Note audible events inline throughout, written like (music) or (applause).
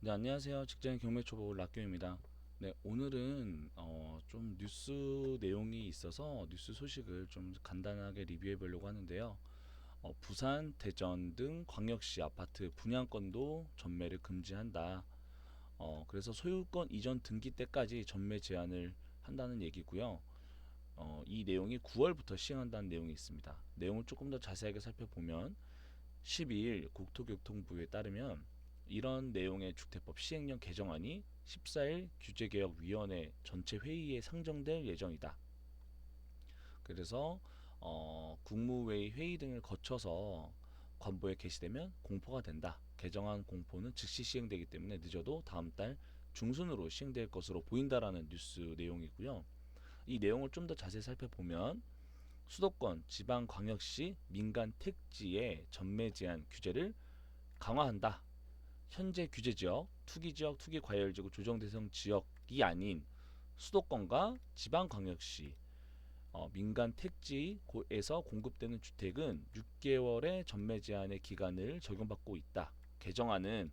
네, 안녕하세요. 직장인 경매 초보 락교입니다. 네, 오늘은 어, 좀 뉴스 내용이 있어서 뉴스 소식을 좀 간단하게 리뷰해 보려고 하는데요. 어, 부산, 대전 등 광역시 아파트 분양권도 전매를 금지한다. 어, 그래서 소유권 이전 등기 때까지 전매 제한을 한다는 얘기고요. 어, 이 내용이 9월부터 시행한다는 내용이 있습니다. 내용을 조금 더 자세하게 살펴보면 12일 국토교통부에 따르면 이런 내용의 주택법 시행령 개정안이 14일 규제개혁위원회 전체 회의에 상정될 예정이다. 그래서 어, 국무회의 회의 등을 거쳐서 관보에 게시되면 공포가 된다. 개정안 공포는 즉시 시행되기 때문에 늦어도 다음 달 중순으로 시행될 것으로 보인다라는 뉴스 내용이고요. 이 내용을 좀 더 자세히 살펴보면 수도권, 지방 광역시, 민간 택지의 전매 제한 규제를 강화한다. 현재 규제 지역, 투기 지역, 투기 과열 지구 조정 대상 지역이 아닌 수도권과 지방 광역시 어, 민간 택지에서 공급되는 주택은 6개월의 전매 제한의 기간을 적용받고 있다. 개정안은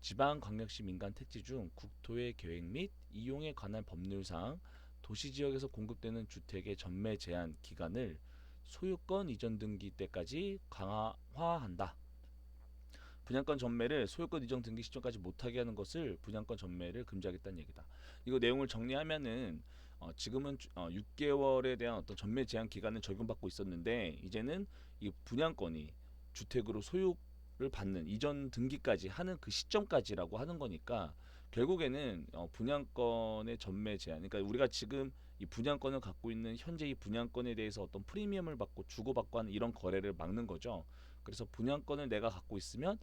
지방 광역시 민간 택지 중 국토의 계획 및 이용에 관한 법률상 도시 지역에서 공급되는 주택의 전매 제한 기간을 소유권 이전 등기 때까지 강화한다. 분양권 전매를 소유권 이전 등기 시점까지 못하게 하는 것을 분양권 전매를 금지하겠다는 얘기다. 이거 내용을 정리하면은 어, 지금은 주- 어, 6개월에 대한 어떤 전매 제한 기간을 적용받고 있었는데 이제는 이 분양권이 주택으로 소유를 받는 이전 등기까지 하는 그 시점까지라고 하는 거니까 결국에는 어, 분양권의 전매 제한, 그러니까 우리가 지금 이 분양권을 갖고 있는 현재 이 분양권에 대해서 어떤 프리미엄을 받고 주고받고 하는 이런 거래를 막는 거죠. 그래서 분양권을 내가 갖고 있으면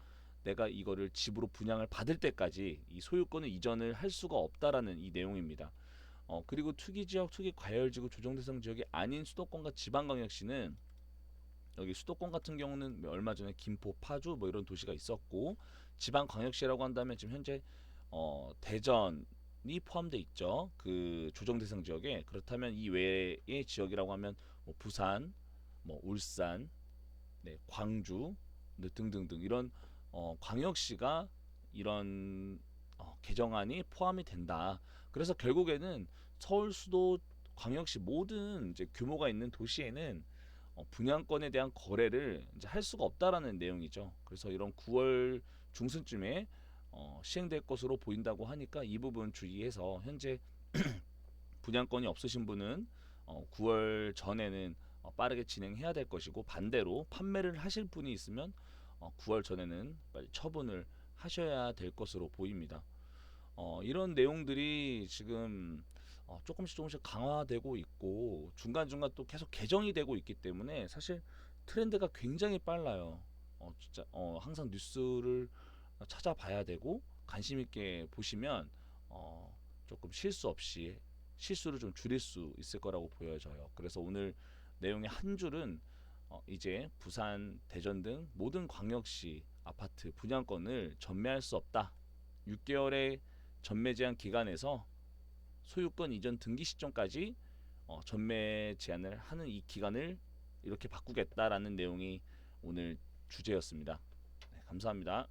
내가 이거를 집으로 분양을 받을 때까지 이 소유권을 이전을 할 수가 없다라는 이 내용입니다. 어, 그리고 투기 지역, 투기 과열 지구 조정 대상 지역이 아닌 수도권과 지방 광역시는 여기 수도권 같은 경우는 얼마 전에 김포, 파주 뭐 이런 도시가 있었고 지방 광역시라고 한다면 지금 현재 어, 대전이 포함돼 있죠. 그 조정 대상 지역에 그렇다면 이 외의 지역이라고 하면 뭐 부산, 뭐 울산, 네, 광주 네, 등등등 이런 어, 광역시가 이런 어, 개정안이 포함이 된다. 그래서 결국에는 서울 수도 광역시 모든 이제 규모가 있는 도시에는 어, 분양권에 대한 거래를 이제 할 수가 없다라는 내용이죠. 그래서 이런 9월 중순쯤에 어, 시행될 것으로 보인다고 하니까 이 부분 주의해서 현재 (clears throat) 분양권이 없으신 분은 어, 9월 전에는 어, 빠르게 진행해야 될 것이고 반대로 판매를 하실 분이 있으면 어, 9월 전에는 빨리 처분을 하셔야 될 것으로 보입니다. 어, 이런 내용들이 지금 어, 조금씩 조금씩 강화되고 있고 중간중간 또 계속 개정이 되고 있기 때문에 사실 트렌드가 굉장히 빨라요. 어, 진짜 어, 항상 뉴스를 찾아봐야 되고 관심 있게 보시면 어, 조금 실수 없이 실수를 좀 줄일 수 있을 거라고 보여져요. 그래서 오늘 내용의 한 줄은 어, 이제 부산, 대전 등 모든 광역시 아파트 분양권을 전매할 수 없다. 6개월의 전매 제한 기간에서 소유권 이전 등기 시점까지 어, 전매 제한을 하는 이 기간을 이렇게 바꾸겠다라는 내용이 오늘 주제였습니다. 네, 감사합니다.